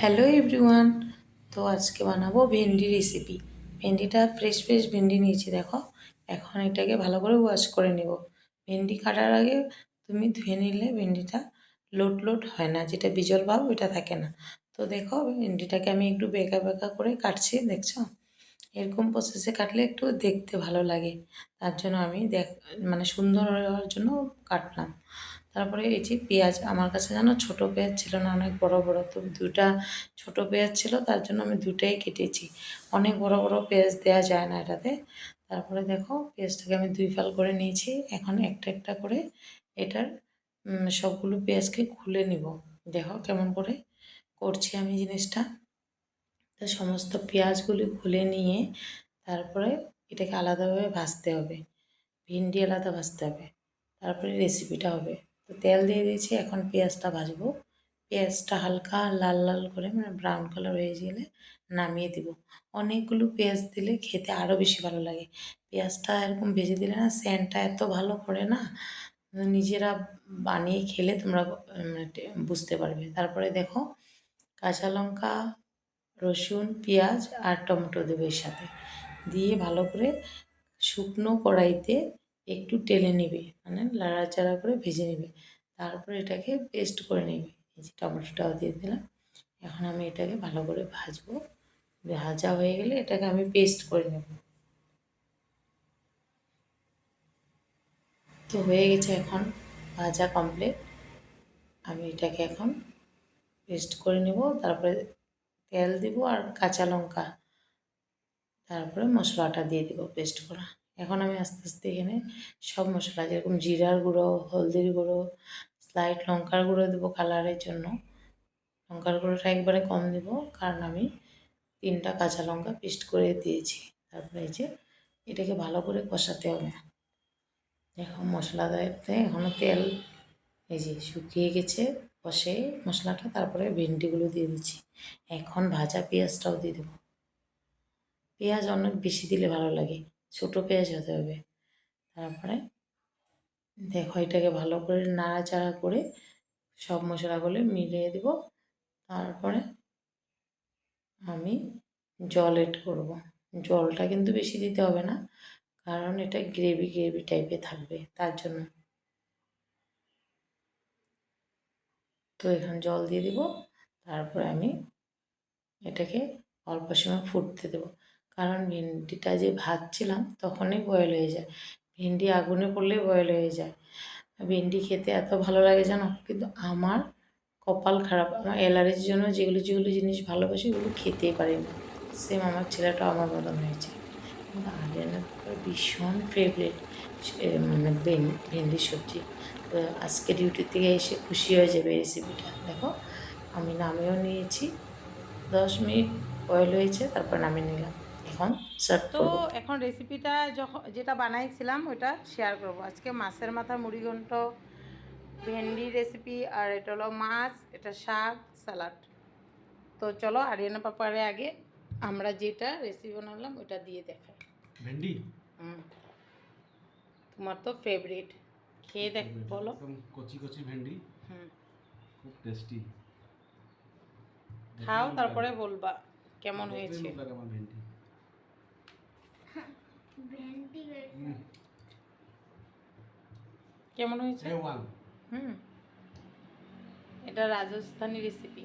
Hello everyone তো আজকে বানাবো ভেন্ডি রেসিপি ভেন্ডিটা ফ্রেশ ফ্রেশ ভেন্ডি নিয়েছি, দেখো। এখন এটাকে ভালো করে ওয়াশ করে নেব। ভেন্ডি কাটার আগে তুমি ধুয়ে নিলে ভেন্ডিটা লোট লোট হয় না। যেটা বিজল ভাব ওইটা থাকে না। তো দেখো, ভেন্ডিটাকে আমি একটু বেঁকা বেঁকা করে কাটছি, দেখছ? এরকম প্রসেসে কাটলে একটু দেখতে ভালো লাগে। তার জন্য আমি দেখ মানে সুন্দর হওয়ার জন্য কাটলাম। তারপরে এই যে পেঁয়াজ, আমার কাছে জানো ছোটো পেঁয়াজ ছিল না, অনেক বড় বড়, তো দুটা ছোট পেঁয়াজ ছিল, তার জন্য আমি দুটাই কেটেছি। অনেক বড় বড় পেঁয়াজ দেওয়া যায় না এটাতে। তারপরে দেখো, পেঁয়াজটাকে আমি দুই ফাল করে নিয়েছি, এখন একটা একটা করে এটার সবগুলো পেঁয়াজকে খুলে নিব। দেখো কেমন করে করছি আমি জিনিসটা। তো সমস্ত পেঁয়াজগুলি খুলে নিয়ে তারপরে এটাকে আলাদাভাবে ভাজতে হবে। ভিন্ডি আলাদা ভাজতে হবে। তারপরে রেসিপিটা হবে। তো তেল দিয়ে দিয়েছি, এখন পেঁয়াজটা ভাজবো। পেঁয়াজটা হালকা লাল লাল করে মানে ব্রাউন কালার হয়ে গেলে নামিয়ে দিব। অনেকগুলো পেঁয়াজ দিলে খেতে আরও বেশি ভালো লাগে। পেঁয়াজটা এরকম ভেজে দিলে না স্যান্ডটা এত ভালো করে না, নিজেরা বানিয়ে খেলে তোমরা মানে বুঝতে পারবে। তারপরে দেখো, কাঁচা লঙ্কা, রসুন, পেঁয়াজ আর টমেটো দেবে এর সাথে। দিয়ে ভালো করে শুকনো কড়াইতে একটু টেলে নেবে মানে লাড়াচাড়া করে ভেজে নেবে। তারপরে এটাকে পেস্ট করে নেবে। এই যে টমেটোটাও দিয়ে দিলাম। এখন আমি এটাকে ভালো করে ভাজবো। ভাজা হয়ে গেলে এটাকে আমি পেস্ট করে নেব। তো হয়ে গেছে এখন ভাজা কমপ্লিট আমি এটাকে এখন পেস্ট করে নেব। তারপরে তেল দিব আর কাঁচা লঙ্কা। তারপরে মশলাটা দিয়ে দেবো পেস্ট করা। এখন আমি আস্তে আস্তে এখানে সব মশলা, যেরকম জিরার গুঁড়ো, হলদির গুঁড়ো স্লাইট লঙ্কার গুঁড়ো দেবো কালারের জন্য। লঙ্কার গুঁড়োটা একবারে কম দেব, কারণ আমি তিনটা কাঁচা লঙ্কা পেস্ট করে দিয়েছি। তারপরে এই যে এটাকে ভালো করে কষাতে হবে। এখন মশলা দেয় এখনও তেল এই যে শুকিয়ে গেছে, কষে মশলাটা, তারপরে ভেন্ডিগুলো দিয়ে দিচ্ছি। এখন ভাজা পেঁয়াজটাও দিয়ে দেবো। পেঁয়াজ অনেক বেশি দিলে ভালো লাগে। ছোটো পেঁয়াজ হতে হবে। তারপরে দেখো এটাকে ভালো করে নাড়াচাড়া করে সব মশলাগুলো মিলিয়ে দেব। তারপরে আমি জল এড করব। জলটা কিন্তু বেশি দিতে হবে না, কারণ এটা গ্রেভি গ্রেভি টাইপের থাকবে তার জন্য। তো এখানে জল দিয়ে দিব। তারপরে আমি এটাকে অল্প সময় ফুটতে দেবো। কারণ ভেন্ডিটা যে ভাজছিলাম তখনই বয়েল হয়ে যায়। ভেন্ডি আগুনে পড়লে বয়েল হয়ে যায়। ভেন্ডি খেতে এত ভালো লাগে জানো? কিন্তু আমার কপাল খারাপ। আমার অ্যালার্জির জন্য যেগুলো যেগুলো জিনিস ভালোবাসি ওগুলো খেতেই পারি না। সেম আমার ছেলেটাও আমার মতন হয়েছে। কিন্তু আরিয়ানার ভীষণ ফেভারিট মানে ভেন্ডির সবজি। তো আজকে ডিউটি থেকে এসে খুশি হয়ে যাবে রেসিপিটা দেখো, আমি নামেও নিয়েছি। দশ মিনিট বয়েল হয়েছে, তারপর নামিয়ে নিলাম। এখন সার্ভ তো এখন রেসিপিটা যখন যেটা বানাইছিলাম ওইটা শেয়ার করব। আজকে মাছের মাথা মুড়িঘণ্ট ভেন্ডি রেসিপি আর এটা হলো মাছ এটা শাক স্যালাড তো চলো আরিয়ানা পাপারে আগে আমরা যেটা রেসিপি বানালাম ওইটা দিয়ে দেখাই। ভেন্ডি? তোমার তো ফেভারিট খেয়ে দেখ বলো। একদম কচি কচি ভেন্ডি। হুম। খুব টেস্টি খাও তারপরে বলবা কেমন হয়েছে। ভেন্ডি। কেমন হয়েছে? হুম। এটা রাজস্থানি রেসিপি